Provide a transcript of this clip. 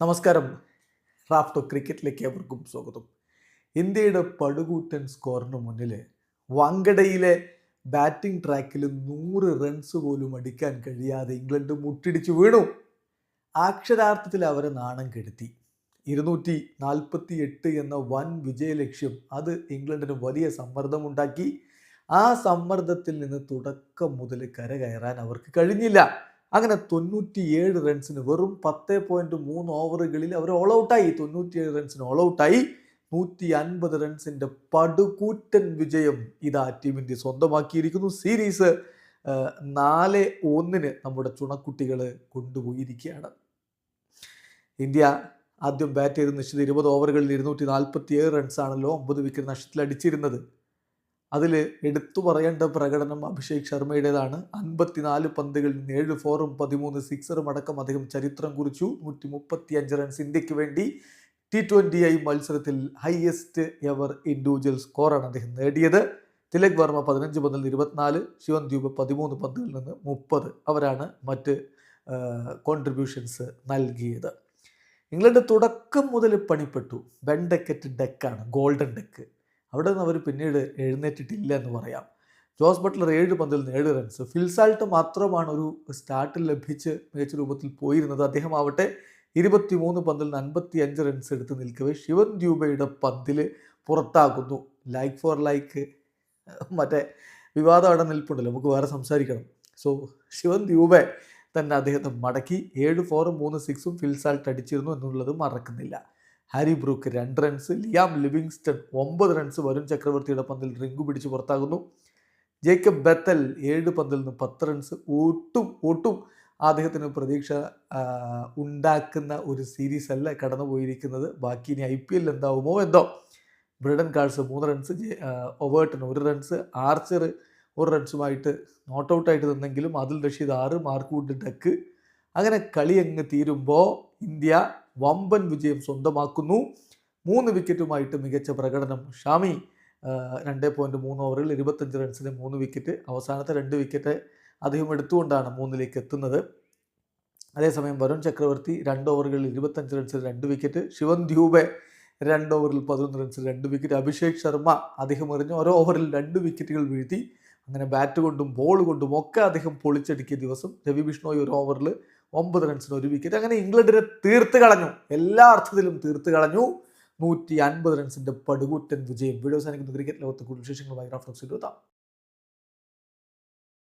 നമസ്കാരം. റാഫ്റ്റോ ക്രിക്കറ്റിലേക്ക് അവർക്കും സ്വാഗതം. ഇന്ത്യയുടെ പടുകൂറ്റൻ സ്കോറിന് മുന്നിൽ വങ്കടയിലെ ബാറ്റിംഗ് ട്രാക്കിൽ നൂറ് റൺസ് പോലും അടിക്കാൻ കഴിയാതെ ഇംഗ്ലണ്ട് മുട്ടിടിച്ചു വീണു. അക്ഷരാർത്ഥത്തിൽ അവരെ നാണം കെടുത്തി. ഇരുന്നൂറ്റി നാൽപ്പത്തി എട്ട് എന്ന വൻ വിജയലക്ഷ്യം അത് ഇംഗ്ലണ്ടിന് വലിയ സമ്മർദ്ദമുണ്ടാക്കി. ആ സമ്മർദ്ദത്തിൽ നിന്ന് തുടക്കം മുതൽ കരകയറാൻ അവർക്ക് കഴിഞ്ഞില്ല. അങ്ങനെ തൊണ്ണൂറ്റിയേഴ് റൺസിന് വെറും പത്ത് പോയിന്റ് മൂന്ന് ഓവറുകളിൽ അവർ ഓൾ ഔട്ടായി തൊണ്ണൂറ്റിയേഴ് റൺസിന് ഓൾ ഔട്ടായി നൂറ്റി അൻപത് റൺസിന്റെ പടുകൂറ്റൻ വിജയം ഇതാ ടീം ഇന്ത്യ സ്വന്തമാക്കിയിരിക്കുന്നു. സീരീസ് നാല് ഒന്നിന് നമ്മുടെ ചുണക്കുട്ടികൾ കൊണ്ടുപോയിരിക്കുകയാണ്. ഇന്ത്യ ആദ്യം ബാറ്റ് ചെയ്ത് നിശ്ചിത ഇരുപത് ഓവറുകളിൽ ഇരുന്നൂറ്റി നാൽപ്പത്തി ഏഴ് റൺസാണല്ലോ ഒമ്പത് വിക്കറ്റ് നഷ്ടത്തിൽ അടിച്ചിരുന്നത് അതിൽ എടുത്തു പറയേണ്ട പ്രകടനം അഭിഷേക് ശർമ്മയുടേതാണ്. അൻപത്തിനാല് പന്തുകളിൽ നിന്ന് ഏഴ് ഫോറും പതിമൂന്ന് സിക്സറും അടക്കം അദ്ദേഹം ചരിത്രം കുറിച്ചു. നൂറ്റി മുപ്പത്തി അഞ്ച് റൺസ് ഇന്ത്യയ്ക്ക് വേണ്ടി ടി ട്വന്റി ഐ മത്സരത്തിൽ ഹയസ്റ്റ് എവർ ഇൻഡിവിജ്വൽ സ്കോറാണ് അദ്ദേഹം നേടിയത്. തിലക് വർമ്മ പതിനഞ്ച് പന്തിൽ നിന്ന് ഇരുപത്തിനാല് ശിവൻ ദ്വീപ് പതിമൂന്ന് പന്തുകളിൽ നിന്ന് മുപ്പത് അവരാണ് മറ്റ് കോൺട്രിബ്യൂഷൻസ് നൽകിയത്. ഇംഗ്ലണ്ട് തുടക്കം മുതൽ പണിപ്പെട്ടു. ഡെക്കറ്റ് ഡെക്കാണ് ഗോൾഡൻ ഡെക്ക്. അവിടെ നിന്ന് അവർ പിന്നീട് എഴുന്നേറ്റിട്ടില്ല എന്ന് പറയാം. ജോസ് ബട്ട്ലർ ഏഴ് പന്തിൽ നിന്ന് ഏഴ് റൺസ്. ഫിൽസാൾട്ട് മാത്രമാണ് ഒരു സ്റ്റാർട്ടിൽ ലഭിച്ച് മികച്ച രൂപത്തിൽ പോയിരുന്നത്. അദ്ദേഹം ആവട്ടെ ഇരുപത്തിമൂന്ന് പന്തിൽ നിന്ന് അൻപത്തി അഞ്ച് റൺസ് എടുത്ത് നിൽക്കവേ ശിവൻ ദ്യൂബയുടെ പന്തിൽ പുറത്താകുന്നു. ലൈക്ക് ഫോർ ലൈക്ക് മറ്റേ വിവാദം അവിടെ നിൽപ്പുണ്ടല്ലോ. നമുക്ക് വേറെ സംസാരിക്കണം. സോ ശിവൻ ദ്യൂബെ തന്നെ അദ്ദേഹത്തെ മടക്കി. ഏഴ് ഫോറും മൂന്ന് സിക്സും ഫിൽസാൾട്ട് അടിച്ചിരുന്നു എന്നുള്ളത് മറക്കുന്നില്ല. ഹാരി ബ്രൂക്ക് രണ്ട് റൺസ് ലിയാം ലിവിങ്സ്റ്റൺ ഒമ്പത് റൺസ് വരുൺ ചക്രവർത്തിയുടെ പന്തിൽ റിങ്ക് പിടിച്ച് പുറത്താകുന്നു. ജേക്കബ് ബെത്തൽ ഏഴ് പന്തിൽ നിന്ന് പത്ത് റൺസ് ഒട്ടും ഒട്ടും അദ്ദേഹത്തിന് പ്രതീക്ഷ ഉണ്ടാക്കുന്ന ഒരു സീരീസ് അല്ല കടന്നു പോയിരിക്കുന്നത് ബാക്കി ഇനി ഐ പി എൽ എന്താവുമോ എന്തോ. ബ്രിഡൻ കാൾസ് മൂന്ന് റൺസ് ഒവേർട്ടൺ ഒരു റൺസ് ആർച്ചർ ഒരു റൺസുമായിട്ട് നോട്ട് ഔട്ടായിട്ട് നിന്നെങ്കിലും അതിൽ റഷീദ് ആറ് മാർക്ക് വുഡ് ഡക്ക് അങ്ങനെ കളി അങ്ങ് തീരുമ്പോൾ ഇന്ത്യ വമ്പൻ വിജയം സ്വന്തമാക്കുന്നു. മൂന്ന് വിക്കറ്റുമായിട്ട് മികച്ച പ്രകടനം. ഷാമി രണ്ട് പോയിന്റ് മൂന്ന് ഓവറിൽ ഇരുപത്തഞ്ച് റൺസിന് മൂന്ന് വിക്കറ്റ് അവസാനത്തെ രണ്ട് വിക്കറ്റ് അദ്ദേഹം എടുത്തുകൊണ്ടാണ് മൂന്നിലേക്ക് എത്തുന്നത്. അതേസമയം വരുൺ ചക്രവർത്തി രണ്ട് ഓവറുകളിൽ ഇരുപത്തഞ്ച് റൺസിൽ രണ്ട് വിക്കറ്റ് ശിവൻ ദ്യൂബെ രണ്ട് ഓവറിൽ പതിനൊന്ന് റൺസിൽ രണ്ട് വിക്കറ്റ് അഭിഷേക് ശർമ്മ അദ്ദേഹം എറിഞ്ഞ് ഓരോ ഓവറിൽ രണ്ട് വിക്കറ്റുകൾ വീഴ്ത്തി. അങ്ങനെ ബാറ്റ് കൊണ്ടും ബോൾ കൊണ്ടും ഒക്കെ അദ്ദേഹം പൊളിച്ചടുക്കിയ ദിവസം രവി ബിഷ്ണോയ് ഒരു ഓവറിൽ ഒമ്പത് റൺസിന് ഒരു വിക്കറ്റ് അങ്ങനെ ഇംഗ്ലണ്ടിനെ തീർത്ത് കളഞ്ഞു. എല്ലാ അർത്ഥത്തിലും തീർത്ത് കളഞ്ഞു. നൂറ്റി അൻപത് റൺസിന്റെ പടുകൂറ്റൻ വിജയം. വീഡിയോ സാധിക്കുന്ന ക്രിക്കറ്റ് ലോകത്ത് കൂടുതൽ വിശേഷങ്ങളുമായി എത്താം